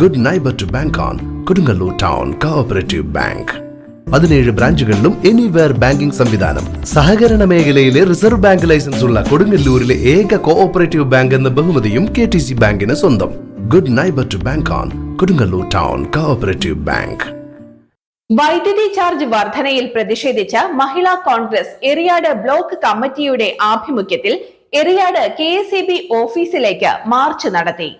Good neighbour to bank on Kodungallur town cooperative bank പതിനേഴ് ബ്രാഞ്ചുകളിലും anywhere banking സംവിധാനം. സഹകരണ മേഖലയിലെ റിസർവ് ബാങ്ക് ലൈസൻസ് ഉള്ള കൊടുങ്ങല്ലൂരിലെ ഏക കോഓപ്പറേറ്റീവ് ബാങ്ക് എന്ന ബഹുമതിയും കെ ടി സി ബാങ്കിന് സ്വന്തം. Good neighbour to bank on Kodungallur town cooperative bank വൈദ്യുതി ചാർജ് വർധനയിൽ പ്രതിഷേധിച്ച മഹിളാ കോൺഗ്രസ് എറിയാട് ബ്ലോക്ക് കമ്മിറ്റിയുടെ ആഭിമുഖ്യത്തിൽ എറിയാട് കെ ഓഫീസിലേക്ക് മാർച്ച് നടത്തി.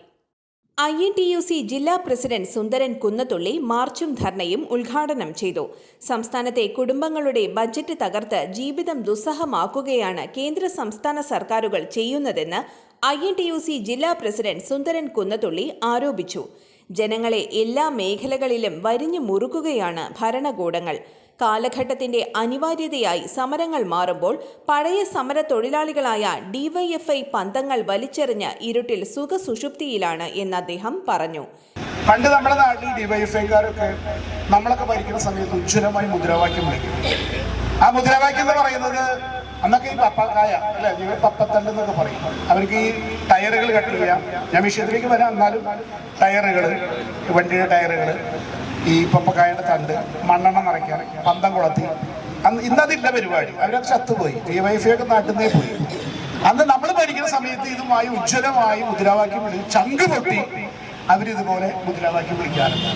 I N T U C ജില്ലാ പ്രസിഡന്റ് സുന്ദരൻ കുന്നത്തുള്ളി മാർച്ചും ധർണയും ഉദ്ഘാടനം ചെയ്തു. സംസ്ഥാനത്തെ കുടുംബങ്ങളുടെ ബജറ്റ് തകർത്ത് ജീവിതം ദുസ്സഹമാക്കുകയാണ് കേന്ദ്ര സംസ്ഥാന സർക്കാരുകൾ ചെയ്യുന്നതെന്ന് I N T U C ജില്ലാ പ്രസിഡന്റ് സുന്ദരൻ കുന്നത്തുള്ളി ആരോപിച്ചു. ജനങ്ങളെ എല്ലാ മേഖലകളിലും വരിഞ്ഞു മുറുക്കുകയാണ് ഭരണകൂടങ്ങൾ. കാലഘട്ടത്തിന്റെ അനിവാര്യതയായി സമരങ്ങൾ മാറുമ്പോൾ പഴയ സമര തൊഴിലാളികളായ ഡിവൈഎഫ്ഐ പന്തങ്ങൾ വലിച്ചെറിഞ്ഞ് ഇരുട്ടിൽ സുഖസുഷുപ്തിയിലാണ് എന്ന് അദ്ദേഹം പറഞ്ഞു. പണ്ട് നമ്മുടെ നാട്ടിൽ ഡിവൈഎഫ്ഐക്കാരൊക്കെ നമ്മളൊക്കെ ഭരിക്കുന്ന സമയത്ത് ഉജ്ജ്വലമായി മുദ്രാവാക്യം വിളിക്കും. ആ മുദ്രാവാക്യം എന്ന് പറയുന്നത് അന്നൊക്കെ ഈ പപ്പക്കായ അല്ലെ? ഇവർ പപ്പത്തണ്ട് എന്നൊക്കെ പറയും. അവർക്ക് ഈ ടയറുകൾ കട്ട് ചെയ്യാം. ഞാൻ വിഷയത്തിലേക്ക് വരാം. എന്നാലും ടയറുകൾ വണ്ടിയുടെ ടയറുകൾ ഈ പപ്പക്കായുടെ തണ്ട് മണ്ണെണ്ണ നിറയ്ക്കാൻ പന്തം കുളത്തി. അന്ന് ഇന്നതില്ല പരിപാടി. അവരത് ചത്തുപോയി. ഡിവൈഎഫ്ഐ ഒക്കെ നാട്ടിൽ പോയി. അന്ന് നമ്മൾ ഭരിക്കുന്ന സമയത്ത് ഇതുമായി ഉജ്ജ്വലമായി മുദ്രാവാക്യം വിളിച്ച് ചങ്ക് പൊട്ടി അവരിതുപോലെ മുദ്രാവാക്യം വിളിക്കാറുണ്ട്.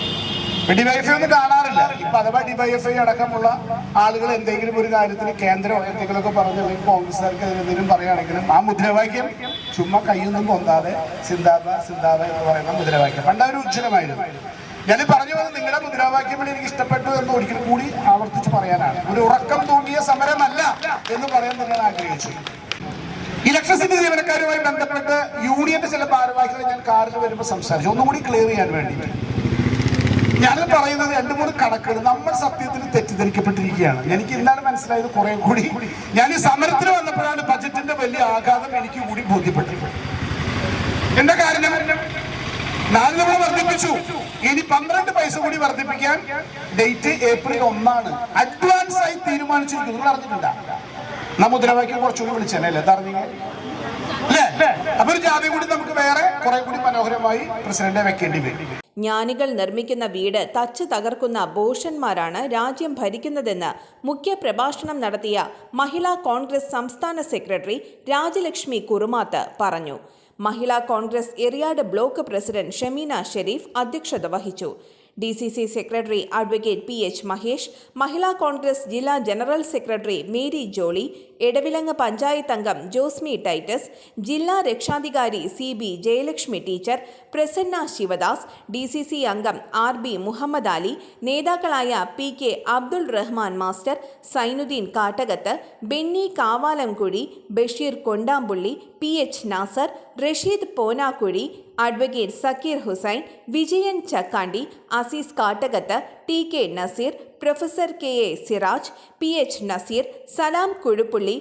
ഡിവൈഫൈ ഒന്നും കാണാറില്ല. ഇപ്പൊ അഥവാ ഡിവൈഫൈ അടക്കമുള്ള ആളുകൾ എന്തെങ്കിലും ഒരു കാര്യത്തിന് കേന്ദ്രം എന്തെങ്കിലുമൊക്കെ പറഞ്ഞു അല്ലെങ്കിൽ കോൺഗ്രസ്സുകാർക്ക് എന്തെങ്കിലും പറയുകയാണെങ്കിലും ആ മുദ്രാവാക്യം ചുമ്മാ നിന്നും പൊന്താതെ സിന്താബ സിന്താബ എന്ന് പറയുന്ന മുദ്രാവാക്യം. പണ്ട് അവർ ഉജ്ജ്വലമായിരുന്നു. ഞാൻ പറഞ്ഞു വന്നത് നിങ്ങളുടെ മുദ്രാവാക്യം എനിക്ക് ഇഷ്ടപ്പെട്ടു എന്ന് ഒരിക്കൽ കൂടി ആവർത്തിച്ച് പറയാനാണ്. ഒരു ഉറക്കം തൂങ്ങിയ സമരമല്ല എന്ന് പറയാൻ നിങ്ങൾ ഞാൻ ആഗ്രഹിച്ചു ഇലക്ട്രിസിറ്റി ജീവനക്കാരുമായി ബന്ധപ്പെട്ട് യൂണിയന്റെ ചില ഭാരവാഹികളെ ഞാൻ കാറിൽ വരുമ്പോൾ സംസാരിച്ചു. ഒന്നുകൂടി ക്ലിയർ ചെയ്യാൻ വേണ്ടി ഞാനിത് പറയുന്നത് രണ്ടു മൂന്ന് കണക്കുകൾ നമ്മൾ സത്യത്തിൽ തെറ്റിദ്ധരിക്കപ്പെട്ടിരിക്കുകയാണ്. എനിക്ക് ഇന്നാണ് മനസ്സിലായത് കുറെ കൂടി. ഞാൻ ഈ സമരത്തിന് വന്നപ്പോഴാണ് ബജറ്റിന്റെ വലിയ ആഘാതം എനിക്ക് കൂടി ബോധ്യപ്പെട്ടത്. എന്താ കാരണം നാല് രൂപ വർദ്ധിപ്പിച്ചു. ഇനി പന്ത്രണ്ട് പൈസ കൂടി വർദ്ധിപ്പിക്കാൻ ഡേറ്റ് ഏപ്രിൽ ഒന്നാണ്. അഡ്വാൻസ് ആയി തീരുമാനിച്ചിരിക്കുന്നു നിങ്ങൾ അറിഞ്ഞിട്ടുണ്ടാ നാ മുദ്രാവാക്യം കുറച്ചുകൂടി വിളിച്ചല്ലേ? അല്ലേ? അറിഞ്ഞീங்க അല്ലേ? അപ്പൊ ഒരു ജാതി കൂടി നമുക്ക് വേറെ കുറെ കൂടി മനോഹരമായി പ്രസിഡന്റെ വെക്കേണ്ടി വരും. ജ്ഞാനികൾ നിർമ്മിക്കുന്ന വീട് തച്ച് തകർക്കുന്ന ബോഷന്മാരാണ് രാജ്യം ഭരിക്കുന്നതെന്ന് മുഖ്യ പ്രഭാഷണം നടത്തിയ മഹിളാ കോൺഗ്രസ് സംസ്ഥാന സെക്രട്ടറി രാജലക്ഷ്മി കുറുമാത്ത് പറഞ്ഞു. മഹിളാ കോൺഗ്രസ് എറിയാട് ബ്ലോക്ക് പ്രസിഡന്റ് ഷെമീന ഷെരീഫ് അധ്യക്ഷത വഹിച്ചു D C C secretary advocate P H Mahesh Mahila Congress ജില്ലാ general secretary Mary Jolly Edavilangu panchayat അംഗം ജോസ്മി ടൈറ്റസ് ജില്ലാ രക്ഷാധികാരി C B Jayalakshmi teacher Prasanna Sivadas D C C അംഗം ആർ ബി മുഹമ്മദ് അലി നേതാക്കളായ P K Abdul Rahman master Zainuddin Kattakath Benny Kavalamkuzhy Basheer Kondampully P H Nasar Rasheed Ponakkuzhy advocate Sakir Hussain Vijayan Chakkandi Azeez Kattakath T K Nazeer professor K A Siraj P H Nazeer Salam Kuzhuppully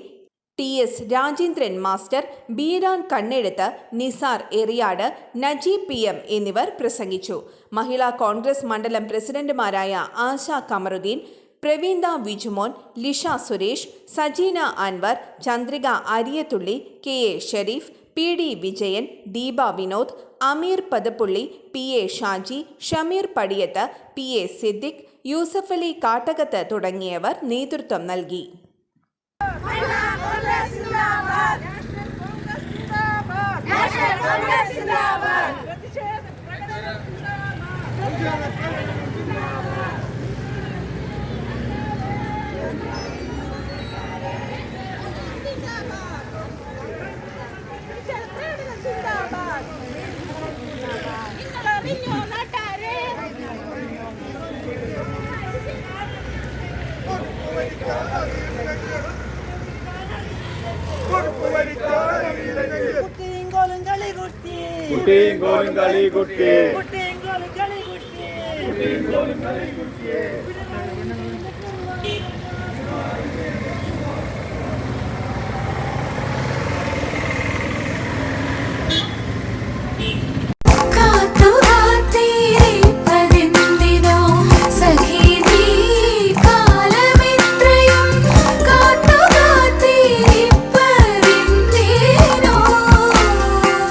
T S Rajendran master Beeran Kannezhuth Nisar Eriyad Najeeb P M എന്നിവർ പ്രസംഗിച്ചു. മഹിളാ കോൺഗ്രസ് മണ്ഡലം പ്രസിഡന്റുമാരായ Asha Kamaruddin Praveenda Vijumon Lisha Suresh Sajeena Anvar Chandrika Ariyathully K A Sherif P D Vijayan Deepa Vinod Ameer Padappully P A Shaji Shameer Padiyath P A Siddique Yusuffali Kattakath തുടങ്ങിയവർ നേതൃത്വം നൽകി. குட்டிங்கோலும் களி குட்டி. குட்டிங்கோலும் களி குட்டி. குட்டிங்கோலும் களி குட்டி.